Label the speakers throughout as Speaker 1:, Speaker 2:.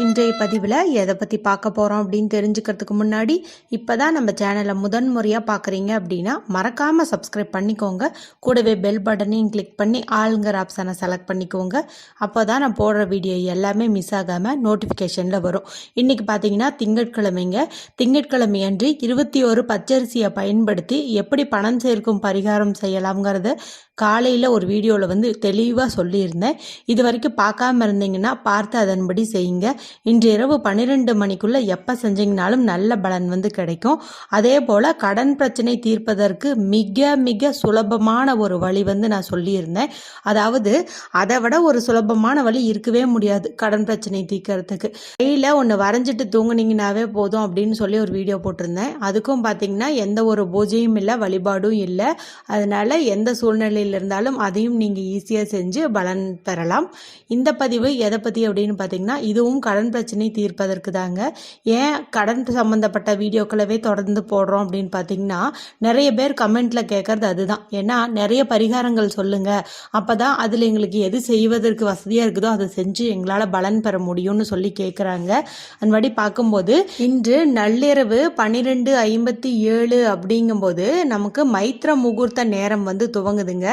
Speaker 1: இன்றைய பதிவில் எதை பற்றி பார்க்க போகிறோம் அப்படின்னு தெரிஞ்சுக்கிறதுக்கு முன்னாடி இப்போ தான் நம்ம சேனலை முதன் முறையாக பார்க்குறீங்க அப்படின்னா மறக்காமல் சப்ஸ்கிரைப் பண்ணிக்கோங்க. கூடவே பெல் பட்டனையும் கிளிக் பண்ணி ஆளுங்கிற ஆப்ஷனை செலக்ட் பண்ணிக்கோங்க. அப்போ தான் நான் போடுற வீடியோ எல்லாமே மிஸ் ஆகாமல் நோட்டிஃபிகேஷனில் வரும். இன்றைக்கி பார்த்தீங்கன்னா திங்கட்கிழமைங்க. திங்கட்கிழமை அன்று இருபத்தி ஒரு பச்சரிசியை பயன்படுத்தி எப்படி பணம் சேர்க்கும் பரிகாரம் செய்யலாம்ங்கிறத காலையில் ஒரு வீடியோவில் வந்து தெளிவாக சொல்லியிருந்தேன். இது வரைக்கும் பார்க்காம இருந்தீங்கன்னா பார்த்து அதன்படி செய்யுங்க. இன்று இரவு பன்னிரெண்டு மணிக்குள்ளே எப்போ செஞ்சீங்கனாலும் நல்ல பலன் வந்து கிடைக்கும். அதே போல் கடன் பிரச்சனை தீர்ப்பதற்கு மிக மிக சுலபமான ஒரு வழி வந்து நான் சொல்லியிருந்தேன். அதாவது அதை விட ஒரு சுலபமான வழி இருக்கவே முடியாது கடன் பிரச்சனை தீர்க்கறதுக்கு. கையில் ஒன்று வரைஞ்சிட்டு தூங்குனீங்கனாவே போதும் அப்படின்னு சொல்லி ஒரு வீடியோ போட்டிருந்தேன். அதுக்கும் பார்த்தீங்கன்னா எந்த ஒரு பூஜையும் இல்லை வழிபாடும் இல்லை. அதனால எந்த சூழ்நிலையில் இருந்தாலும் அதையும் நீங்கள் ஈஸியாக செஞ்சு பலன் பெறலாம். இந்த பதிவு எதை பற்றி அப்படின்னு பார்த்தீங்கன்னா இதுவும் கடன் பிரச்சனை தீர்ப்பதற்கு தாங்க. ஏன் கடன் சம்மந்தப்பட்ட வீடியோக்களவே தொடர்ந்து போடுறோம் அப்படின்னு பார்த்தீங்கன்னா நிறைய பேர் கமெண்ட்டில் கேட்குறது அதுதான். ஏன்னா நிறைய பரிகாரங்கள் சொல்லுங்கள் அப்போ தான் அதில் எங்களுக்கு எது செய்வதற்கு வசதியாக இருக்குதோ அதை செஞ்சு எங்களால் பலன் பெற முடியும்னு சொல்லி கேட்குறாங்க அந்தபடி பார்க்கும்போது இன்று நள்ளிரவு பன்னிரெண்டு ஐம்பத்தி ஏழு அப்படிங்கும்போது நமக்கு மைத்ர முகூர்த்த நேரம் வந்து துவங்குதுங்க.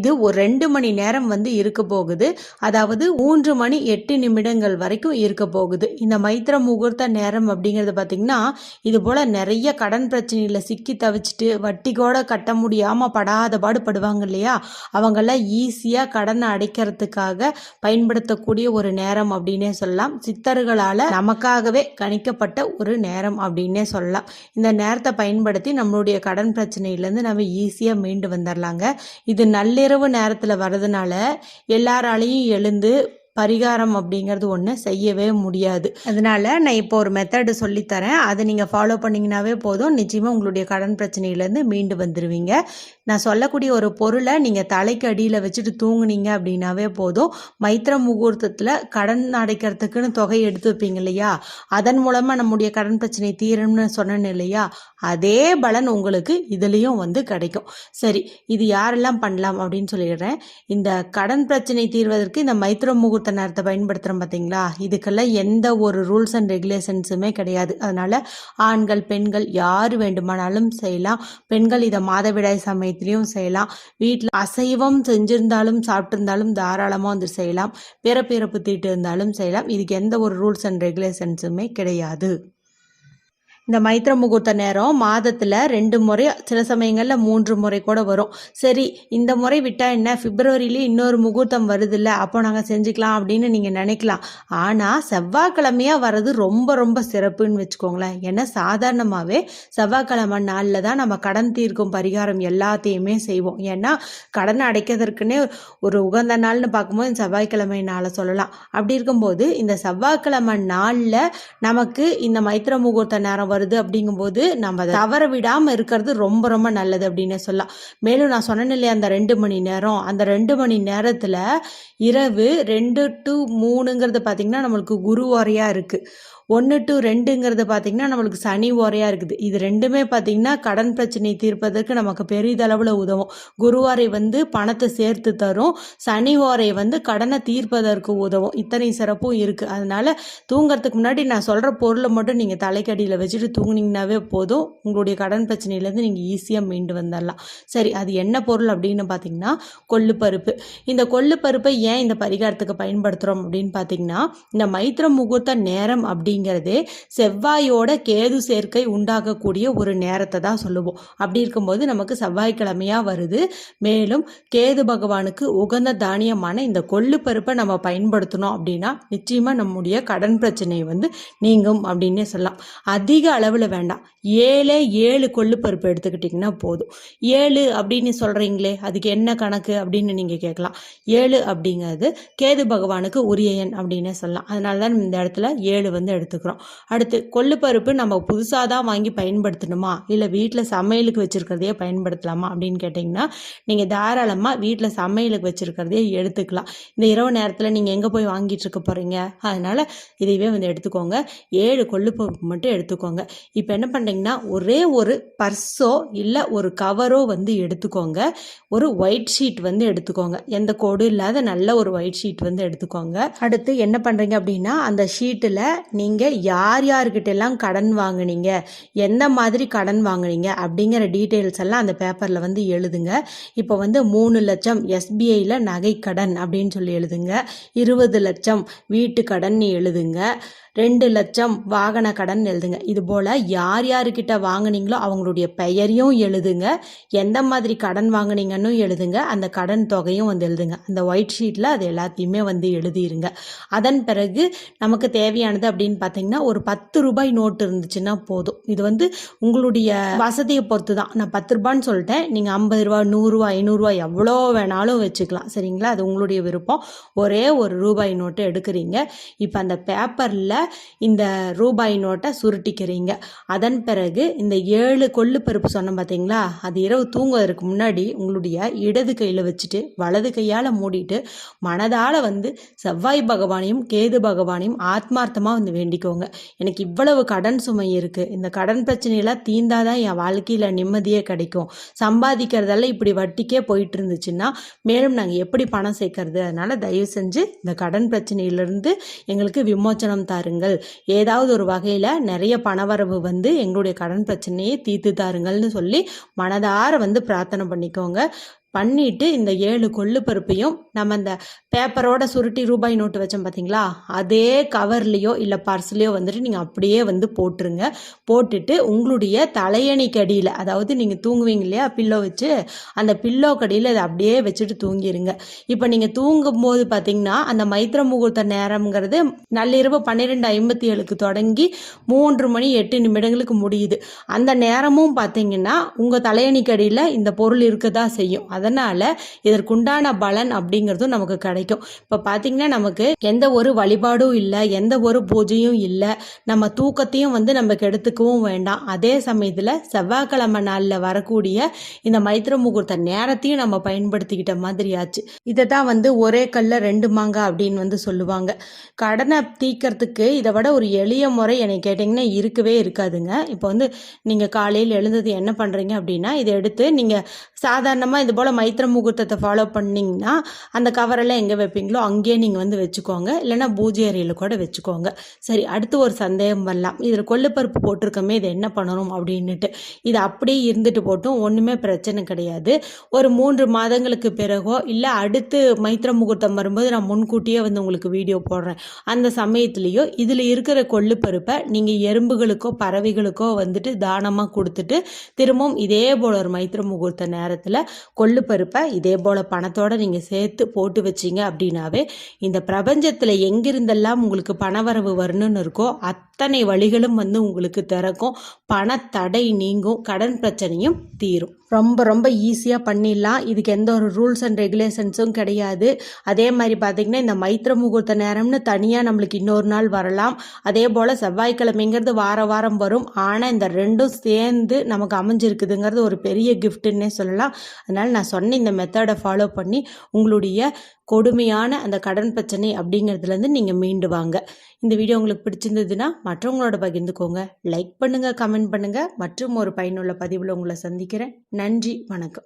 Speaker 1: இது ஒரு ரெண்டு மணி நேரம் வந்து இருக்க போகுது. அதாவது மூன்று மணி எட்டு நிமிடங்கள் வரைக்கும் இருக்க போகுது. இந்த மைத்ர முகூர்த்த நேரம் அப்படிங்கிறது பார்த்திங்கன்னா இது போல் நிறைய கடன் பிரச்சனையில் சிக்கி தவிச்சிட்டு வட்டி கூட கட்ட முடியாமல் படாத பாடுபடுவாங்க இல்லையா? அவங்கெல்லாம் ஈஸியாக கடனை அடைக்கிறதுக்காக பயன்படுத்தக்கூடிய ஒரு நேரம் அப்படின்னே சொல்லலாம். சித்தர்களால் நமக்காகவே கணிக்கப்பட்ட ஒரு நேரம் அப்படின்னே சொல்லலாம். இந்த நேரத்தை பயன்படுத்தி நம்மளுடைய கடன் பிரச்சனையிலேருந்து நம்ம ஈஸியாக மீண்டு வந்துடலாங்க இது நள்ளிரவு நேரத்தில் வர்றதுனால எல்லாராலையும் எழுந்து பரிகாரம் அப்படிங்கிறது ஒன்று செய்யவே முடியாது. அதனால நான் இப்போ ஒரு மெத்தடு சொல்லித்தரேன். அதை நீங்கள் ஃபாலோ பண்ணிங்கனாவே போதும். நிச்சயமாக உங்களுடைய கடன் பிரச்சனையிலேருந்து மீண்டு வந்துடுவீங்க நான் சொல்லக்கூடிய ஒரு பொருளை நீங்கள் தலைக்கு அடியில் வச்சுட்டு தூங்குனீங்க அப்படின்னாவே போதும். மைத்திர முகூர்த்தத்தில் கடன் அடைக்கிறதுக்குன்னு தொகை எடுத்து வைப்பீங்க இல்லையா? அதன் மூலமாக நம்முடைய கடன் பிரச்சனை தீரும்னு சொன்னேன் இல்லையா? அதே பலன் உங்களுக்கு இதுலேயும் வந்து கிடைக்கும். சரி இது யாரெல்லாம் பண்ணலாம் அப்படின்னு சொல்லிடுறேன். இந்த கடன் பிரச்சனை தீர்வதற்கு இந்த மைத்திர முகூர்த்த நேரத்தை பயன்படுத்துகிறோம் பார்த்தீங்களா இதுக்கெல்லாம் எந்த ஒரு ரூல்ஸ் அண்ட் ரெகுலேஷன்ஸுமே கிடையாது. அதனால் ஆண்கள் பெண்கள் யார் வேண்டுமானாலும் செய்யலாம். பெண்கள் இதை மாதவிடாய் சமயத்துலேயும் செய்யலாம். வீட்டில் அசைவம் செஞ்சிருந்தாலும் சாப்பிட்ருந்தாலும் தாராளமாக வந்து செய்யலாம். பிறப்பிறப்பு தீட்டு இருந்தாலும் செய்யலாம். இதுக்கு எந்த ஒரு ரூல்ஸ் அண்ட் ரெகுலேஷன்ஸுமே கிடையாது. இந்த மைத்திர முகூர்த்த நேரம் மாதத்தில் ரெண்டு முறை சில சமயங்களில் மூன்று முறை கூட வரும். சரி இந்த முறை விட்டால் என்ன? பிப்ரவரியிலேயே இன்னொரு முகூர்த்தம் வருதுல்ல அப்போ நாங்கள் செஞ்சுக்கலாம் அப்படின்னு நீங்கள் நினைக்கலாம். ஆனால் செவ்வாய்க்கிழமையாக வர்றது ரொம்ப ரொம்ப சிறப்புன்னு வச்சுக்கோங்களேன். ஏன்னா சாதாரணமாகவே செவ்வாய்க்கிழமை நாளில் தான் நம்ம கடன் தீர்க்கும் பரிகாரம் எல்லாத்தையுமே செய்வோம். ஏன்னா கடனை அடைக்கிறதுக்குன்னே ஒரு உகந்த நாள்னு பார்க்கும்போது இந்த செவ்வாய்க்கிழமை நாளை சொல்லலாம். அப்படி இருக்கும்போது இந்த செவ்வாய்க்கிழமை நாளில் நமக்கு இந்த மைத்திர முகூர்த்த நேரம் வருது அப்படிங்கும்போது நம்ம அதை தவற விடாமல் இருக்கிறது ரொம்ப ரொம்ப நல்லது அப்படின்னு சொல்லலாம். மேலும் நான் சொன்னேன் இல்லையா அந்த ரெண்டு மணி நேரம். அந்த ரெண்டு மணி நேரத்தில் இரவு ரெண்டு டு மூணுங்கிறது பார்த்திங்கன்னா நம்மளுக்கு குரு ஓரையாக இருக்குது ஒன்று டு ரெண்டுங்கிறது பார்த்திங்கன்னா நம்மளுக்கு சனி ஓரையாக இருக்குது. இது ரெண்டுமே பார்த்திங்கன்னா கடன் பிரச்சனையை தீர்ப்பதற்கு நமக்கு பெரிதளவில் உதவும். குருவாரை வந்து பணத்தை சேர்த்து தரும். சனி ஓரை வந்து கடனை தீர்ப்பதற்கு உதவும். இத்தனை சிறப்பும் இருக்குது அதனால் தூங்குறதுக்கு முன்னாடி நான் சொல்கிற பொருளை மட்டும் நீங்கள் தலைக்கடியில் வச்சுட்டு தூங்குனீங்கனாவே போதும். உங்களுடைய கடன் பிரச்சனையிலேருந்து நீங்கள் ஈஸியாக மீண்டு வந்துடலாம் சரி அது என்ன பொருள் அப்படின்னு பார்த்தீங்கன்னா கொள்ளு பருப்பு. இந்த கொள்ளு பருப்பை ஏன் இந்த பரிகாரத்துக்கு பயன்படுத்துகிறோம் அப்படின்னு பார்த்தீங்கன்னா இந்த மைத்திர முகூர்த்த நேரம் அப்படின்னு அப்படிங்கிறது செவ்வாயோட கேது சேர்க்கை உண்டாகக்கூடிய ஒரு நேரத்தை தான் சொல்லுவோம். அப்படி இருக்கும்போது நமக்கு செவ்வாய்க்கிழமையாக வருது. மேலும் கேது பகவானுக்கு உகந்த தானியமான இந்த கொள்ளு பருப்பை நம்ம பயன்படுத்தணும் அப்படின்னா நிச்சயமாக நம்முடைய கடன் பிரச்சனை வந்து நீங்கும் அப்படின்னே சொல்லலாம். அதிக அளவில் வேண்டாம். ஏழே ஏழு கொள்ளு பருப்பு எடுத்துக்கிட்டிங்கன்னா போதும். ஏழு அப்படின்னு சொல்கிறீங்களே அதுக்கு என்ன கணக்கு அப்படின்னு நீங்கள் கேட்கலாம். ஏழு அப்படிங்கிறது கேது பகவானுக்கு உரிய எண் அப்படின்னு சொல்லலாம். அதனால தான் இந்த இடத்துல ஏழு வந்து எடுத்துக்கிறோம். அடுத்து கொள்ளுப்பருப்பு நம்ம புதுசாக தான் வாங்கி பயன்படுத்தணுமா? இல்லை வீட்டில் சமையலுக்கு வச்சுருக்கிறதையே பயன்படுத்தலாமா? அப்படின்னு கேட்டிங்கன்னா நீங்கள் தாராளமாக வீட்டில் சமையலுக்கு வச்சுருக்கிறதையே எடுத்துக்கலாம். இந்த இரவு நேரத்தில் நீங்கள் எங்கே போய் வாங்கிட்டு இருக்க போகிறீங்க அதனால் இதையவே வந்து எடுத்துக்கோங்க. ஏழு கொள்ளுப்பருப்பு மட்டும் எடுத்துக்கோங்க. இப்போ என்ன பண்ணுறீங்கன்னா ஒரே ஒரு பர்ஸோ இல்லை ஒரு கவரோ வந்து எடுத்துக்கோங்க. ஒரு ஒயிட் ஷீட் வந்து எடுத்துக்கோங்க. எந்த கோடும் இல்லாத நல்ல ஒரு ஒயிட் ஷீட் வந்து எடுத்துக்கோங்க. அடுத்து என்ன பண்ணுறீங்க அப்படின்னா அந்த ஷீட்டில் நீங்கள் நீங்கள் யார் யார்கிட்டெல்லாம் கடன் வாங்குனீங்க? எந்த மாதிரி கடன் வாங்குனீங்க? அப்படிங்கிற டீட்டெயில்ஸ் எல்லாம் அந்த பேப்பரில் வந்து எழுதுங்க. இப்போ வந்து மூணு லட்சம் எஸ்பிஐயில் நகை கடன் அப்படின்னு சொல்லி எழுதுங்க. இருபது லட்சம் வீட்டு கடன் எழுதுங்க. ரெண்டு லட்சம் வாகன கடன் எழுதுங்க. இது போல் யார் யாருக்கிட்ட வாங்குனீங்களோ அவங்களுடைய பெயரையும் எழுதுங்க. எந்த மாதிரி கடன் வாங்கினீங்கன்னு எழுதுங்க. அந்த கடன் தொகையும் வந்து எழுதுங்க. அந்த ஒயிட் ஷீட்டில் அது எல்லாத்தையுமே வந்து எழுதிருங்க. அதன் பிறகு நமக்கு தேவையானது அப்படின்னு பார்த்தீங்கன்னா ஒரு பத்து ரூபாய் நோட்டு இருந்துச்சுன்னா போதும். இது வந்து உங்களுடைய வசதியை பொறுத்து தான் நான் பத்து ரூபான்னு சொல்லிட்டேன். நீங்கள் ஐம்பது ரூபா நூறுரூவா ஐநூறுரூவா எவ்வளோ வேணாலும் வச்சுக்கலாம். சரிங்களா? அது உங்களுடைய விருப்பம். ஒரே ஒரு ரூபாய் நோட்டு எடுக்கிறீங்க. இப்போ அந்த பேப்பரில் இந்த ரூபாய் நோட்டை சுருட்டிக்கிறீங்க. அதன் பிறகு இந்த ஏழு கொள்ளு பருப்பு சொன்னோம் பார்த்தீங்களா அது இரவு தூங்குவதற்கு முன்னாடி உங்களுடைய இடது கையில் வச்சுட்டு வலது கையால் மூடிட்டு மனதால் வந்து செவ்வாய் பகவானையும் கேது பகவானையும் ஆத்மார்த்தமாக வந்து வேண்டிக்கோங்க. எனக்கு இவ்வளவு கடன் சுமை இருக்குது இந்த கடன் பிரச்சனையெல்லாம் தீந்தாதான் என் வாழ்க்கையில் நிம்மதியே கிடைக்கும். சம்பாதிக்கிறதெல்லாம் இப்படி வட்டிக்கே போயிட்டு இருந்துச்சுன்னா மேலும் நாங்கள் எப்படி பணம் சேர்க்கறது? அதனால் தயவு செஞ்சு இந்த கடன் பிரச்சனையிலிருந்து எங்களுக்கு விமோச்சனம் தாருங்கள். ஏதாவது ஒரு வகையில் நிறைய பணவரவு வந்து எங்களுடைய கடன் பிரச்சனையை தீர்த்து தாருங்கள்னு சொல்லி மனதார வந்து பிரார்த்தனை பண்ணிக்கோங்க. பண்ணிட்டு இந்த ஏழு கொள்ளு பருப்பையும் நம்ம இந்த பேப்பரோட சுருட்டி ரூபாய் நோட்டு வச்சோம் பார்த்தீங்களா அதே கவர்லேயோ இல்லை பர்ஸ்லேயோ வந்துட்டு நீங்கள் அப்படியே வந்து போட்டுருங்க. போட்டுட்டு உங்களுடைய தலையணிக்கு அடியில் அதாவது நீங்கள் தூங்குவீங்க இல்லையா பில்லோ வச்சு அந்த பில்லோ கடியில் அதை அப்படியே வச்சுட்டு தூங்கிடுங்க இப்போ நீங்கள் தூங்கும்போது பார்த்தீங்கன்னா அந்த மைத்திர முகூர்த்த நேரம்ங்கிறது நள்ளிரவு பன்னிரெண்டு ஐம்பத்தி ஏழுக்கு தொடங்கி மூன்று மணி எட்டு நிமிடங்களுக்கு முடியுது. அந்த நேரமும் பார்த்தீங்கன்னா உங்கள் தலையணிக்கு அடியில் இந்த பொருள் இருக்க தான் செய்யும். அதனால் இதற்குண்டான பலன் அப்படிங்கிறதும் நமக்கு கிடைக்கும். இப்போ பார்த்தீங்கன்னா நமக்கு எந்த ஒரு வழிபாடும் இல்லை எந்த ஒரு பூஜையும் இல்லை நம்ம தூக்கத்தையும் வந்து நம்ம கெடுத்துக்கவும் வேண்டாம். அதே சமயத்தில் செவ்வாய்க்கிழமை நாளில் வரக்கூடிய இந்த மைத்திர முகூர்த்த நேரத்தையும் நம்ம பயன்படுத்திக்கிட்ட மாதிரி ஆச்சு இதை தான் வந்து ஒரே கல்ல ரெண்டு மாங்காய் அப்படின்னு வந்து சொல்லுவாங்க. கடனை தீக்கிறதுக்கு இதை விட ஒரு எளிய முறை என்னை கேட்டிங்கன்னா இருக்கவே இருக்காதுங்க. இப்போ வந்து நீங்கள் காலையில் எழுந்தது என்ன பண்ணுறீங்க அப்படின்னா இதை எடுத்து நீங்கள் சாதாரணமாக இது போல் மைத்திர முகூர்த்தத்தை ஃபாலோ பண்ணிங்கன்னா அந்த கவரெல்லாம் எங்கே வைப்பீங்களோ அங்கேயே நீங்கள் வந்து வச்சுக்கோங்க. இல்லைனா பூஜை அறையில் கூட வச்சுக்கோங்க. சரி அடுத்து ஒரு சந்தேகம் வரலாம். இதில் கொள்ளுப்பருப்பு போட்டிருக்கமே இதை என்ன பண்ணணும் அப்படின்னுட்டு. இது அப்படியே இருந்துட்டு போட்டும் ஒன்றுமே பிரச்சனை கிடையாது. ஒரு மூன்று மாதங்களுக்கு பிறகோ இல்லை அடுத்து மைத்திர முகூர்த்தம் வரும்போது நான் முன்கூட்டியே வந்து உங்களுக்கு வீடியோ போடுறேன். அந்த சமயத்துலேயோ இதில் இருக்கிற கொள்ளுப்பருப்பை நீங்கள் எறும்புகளுக்கோ பறவைகளுக்கோ வந்துட்டு தானமாக கொடுத்துட்டு திரும்பவும் இதே போல் ஒரு மைத்திர முகூர்த்த நேரம் நேரத்தில் கொள்ளு பருப்பை இதே போல் பணத்தோடு நீங்கள் சேர்த்து போட்டு வச்சிங்க அப்படின்னாவே இந்த பிரபஞ்சத்தில் எங்கிருந்தெல்லாம் உங்களுக்கு பணவரவு வரணும்னு இருக்கோ அத்தனை வழிகளும் வந்து உங்களுக்கு திறக்கும். பணத்தடை நீங்கும் கடன் பிரச்சனையும் தீரும். ரொம்ப ரொம்ப ஈஸியாக பண்ணிடலாம். இதுக்கு எந்த ஒரு ரூல்ஸ் அண்ட் ரெகுலேஷன்ஸும் கிடையாது. அதே மாதிரி பார்த்திங்கன்னா இந்த மைத்திர முகூர்த்த நேரம்னு தனியாக நம்மளுக்கு இன்னொரு நாள் வரலாம். அதே போல் செவ்வாய்க்கிழமைங்கிறது வார வாரம் வரும். ஆனால் இந்த ரெண்டும் சேர்ந்து நமக்கு அமைஞ்சிருக்குதுங்கிறது ஒரு பெரிய கிஃப்ட்டுன்னே சொல்லலாம். அதனால் நான் சொன்ன இந்த மெத்தடை ஃபாலோ பண்ணி உங்களுடைய கொடுமையான அந்த கடன் பிரச்சனை அப்படிங்கிறதுலேருந்து நீங்கள் மீண்டு வாங்க. இந்த வீடியோ உங்களுக்கு பிடிச்சிருந்ததுன்னா மற்றவங்களோட பகிர்ந்துக்கோங்க. லைக் பண்ணுங்கள் கமெண்ட் பண்ணுங்கள் மற்றும் ஒரு பயனுள்ள பதிவில் உங்களை சந்திக்கிறேன். நன்றி வணக்கம்.